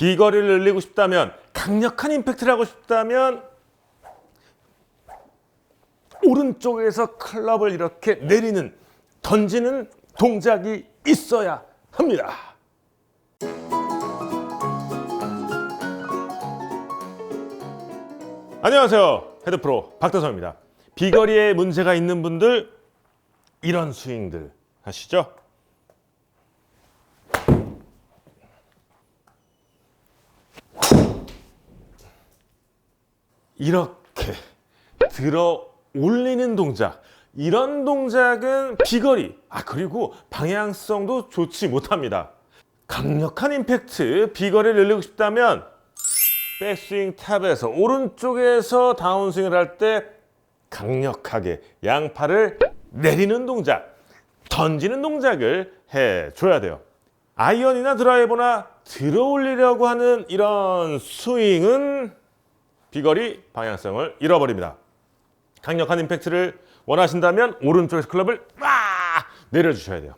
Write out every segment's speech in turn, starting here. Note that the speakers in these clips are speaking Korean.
비거리를 늘리고 싶다면 강력한 임팩트를 하고 싶다면 오른쪽에서 클럽을 이렇게 내리는 던지는 동작이 있어야 합니다. 안녕하세요. 헤드프로 박대성입니다. 비거리에 문제가 있는 분들 이런 스윙들 하시죠? 이렇게 들어 올리는 동작. 이런 동작은 비거리, 아, 그리고 방향성도 좋지 못합니다. 강력한 임팩트, 비거리를 늘리고 싶다면 백스윙 탑에서 오른쪽에서 다운스윙을 할 때 강력하게 양팔을 내리는 동작, 던지는 동작을 해줘야 돼요. 아이언이나 드라이버나 들어 올리려고 하는 이런 스윙은 비거리 방향성을 잃어버립니다. 강력한 임팩트를 원하신다면 오른쪽에서 클럽을 막 내려주셔야 돼요.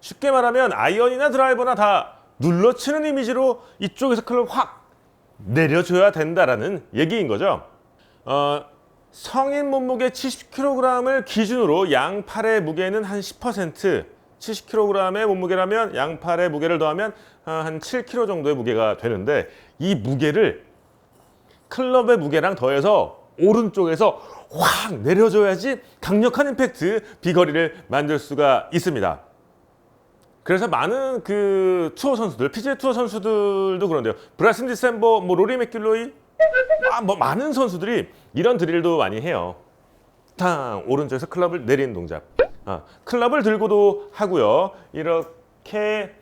쉽게 말하면 아이언이나 드라이버나 다 눌러치는 이미지로 이쪽에서 클럽 확 내려줘야 된다라는 얘기인 거죠. 어, 성인 몸무게 70kg을 기준으로 양팔의 무게는 한 10%, 70kg의 몸무게라면 양팔의 무게를 더하면 한 7kg 정도의 무게가 되는데 이 무게를 클럽의 무게랑 더해서 오른쪽에서 확 내려줘야지 강력한 임팩트 비거리를 만들 수가 있습니다. 그래서 많은 그 투어 선수들, PGA 투어 선수들도 그런데요. 브라슨 디셈버, 뭐 로리 맥길로이, 아, 뭐 많은 선수들이 이런 드릴도 많이 해요. 탕 오른쪽에서 클럽을 내리는 동작. 아, 클럽을 들고도 하고요. 이렇게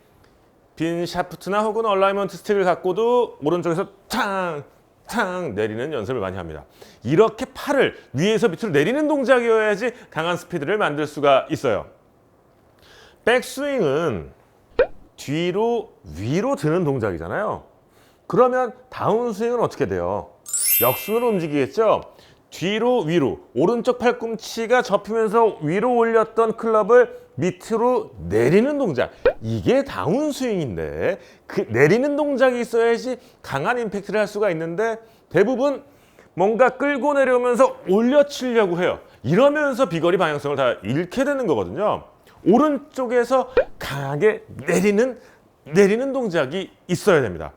빈 샤프트나 혹은 얼라이먼트 스틱을 갖고도 오른쪽에서 탕, 탕 내리는 연습을 많이 합니다. 이렇게 팔을 위에서 밑으로 내리는 동작이어야지 강한 스피드를 만들 수가 있어요. 백스윙은 뒤로 위로 드는 동작이잖아요. 그러면 다운스윙은 어떻게 돼요? 역순으로 움직이겠죠? 뒤로 위로 오른쪽 팔꿈치가 접히면서 위로 올렸던 클럽을 밑으로 내리는 동작. 이게 다운 스윙인데 그 내리는 동작이 있어야지 강한 임팩트를 할 수가 있는데 대부분 뭔가 끌고 내려오면서 올려치려고 해요. 이러면서 비거리 방향성을 다 잃게 되는 거거든요. 오른쪽에서 강하게 내리는 내리는 동작이 있어야 됩니다.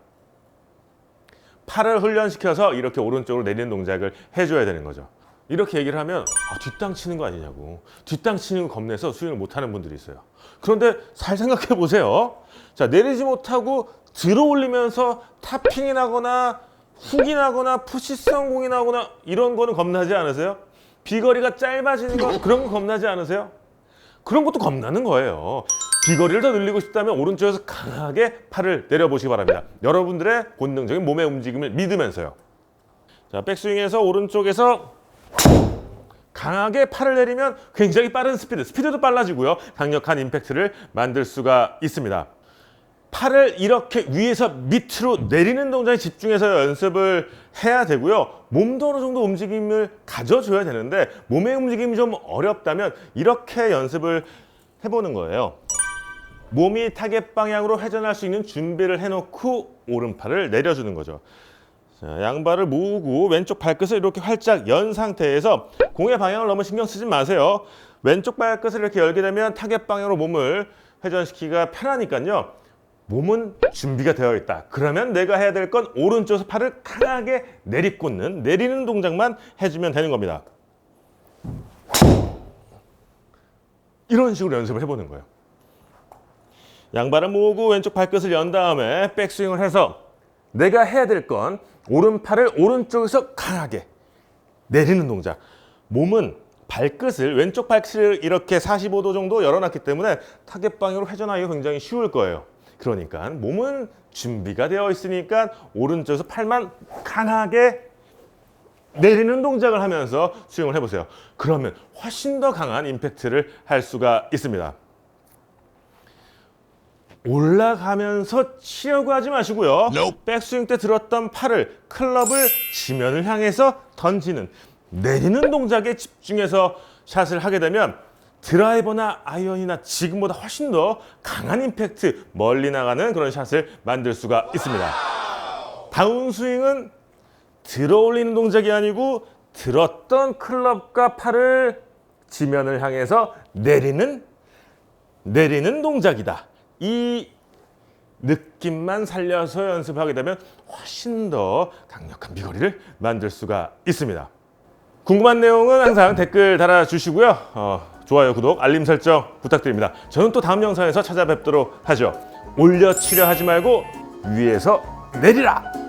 팔을 훈련시켜서 이렇게 오른쪽으로 내리는 동작을 해줘야 되는 거죠. 이렇게 얘기를 하면 아, 뒷땅 치는 거 아니냐고. 뒷땅 치는 거 겁내서 스윙을 못하는 분들이 있어요. 그런데 잘 생각해 보세요. 자 내리지 못하고 들어 올리면서 타핑이 나거나 훅이 나거나 푸시성 공이 나거나 이런 거는 겁나지 않으세요? 비거리가 짧아지는 거 그런 거 겁나지 않으세요? 그런 것도 겁나는 거예요. 비거리를 더 늘리고 싶다면 오른쪽에서 강하게 팔을 내려보시기 바랍니다. 여러분들의 본능적인 몸의 움직임을 믿으면서요. 자, 백스윙에서 오른쪽에서 강하게 팔을 내리면 굉장히 빠른 스피드, 스피드도 빨라지고요. 강력한 임팩트를 만들 수가 있습니다. 팔을 이렇게 위에서 밑으로 내리는 동작에 집중해서 연습을 해야 되고요. 몸도 어느 정도 움직임을 가져줘야 되는데 몸의 움직임이 좀 어렵다면 이렇게 연습을 해보는 거예요. 몸이 타겟 방향으로 회전할 수 있는 준비를 해놓고 오른팔을 내려주는 거죠. 자, 양발을 모으고 왼쪽 발끝을 이렇게 활짝 연 상태에서 공의 방향을 너무 신경 쓰지 마세요. 왼쪽 발끝을 이렇게 열게 되면 타겟 방향으로 몸을 회전시키기가 편하니까요. 몸은 준비가 되어 있다. 그러면 내가 해야 될 건 오른쪽에서 팔을 강하게 내리꽂는 내리는 동작만 해주면 되는 겁니다. 이런 식으로 연습을 해보는 거예요. 양발을 모으고 왼쪽 발끝을 연 다음에 백스윙을 해서 내가 해야 될 건 오른팔을 오른쪽에서 강하게 내리는 동작. 몸은 발끝을 왼쪽 발끝을 이렇게 45도 정도 열어놨기 때문에 타겟 방향으로 회전하기가 굉장히 쉬울 거예요. 그러니까 몸은 준비가 되어 있으니까 오른쪽에서 팔만 강하게 내리는 동작을 하면서 스윙을 해보세요. 그러면 훨씬 더 강한 임팩트를 할 수가 있습니다. 올라가면서 치려고 하지 마시고요. 백스윙 때 들었던 팔을 클럽을 지면을 향해서 던지는 내리는 동작에 집중해서 샷을 하게 되면 드라이버나 아이언이나 지금보다 훨씬 더 강한 임팩트 멀리 나가는 그런 샷을 만들 수가 있습니다. 다운스윙은 들어 올리는 동작이 아니고 들었던 클럽과 팔을 지면을 향해서 내리는 내리는 동작이다. 이 느낌만 살려서 연습하게 되면 훨씬 더 강력한 비거리를 만들 수가 있습니다. 궁금한 내용은 항상 댓글 달아주시고요. 어, 좋아요, 구독, 알림 설정 부탁드립니다. 저는 또 다음 영상에서 찾아뵙도록 하죠. 올려 치려 하지 말고 위에서 내리라!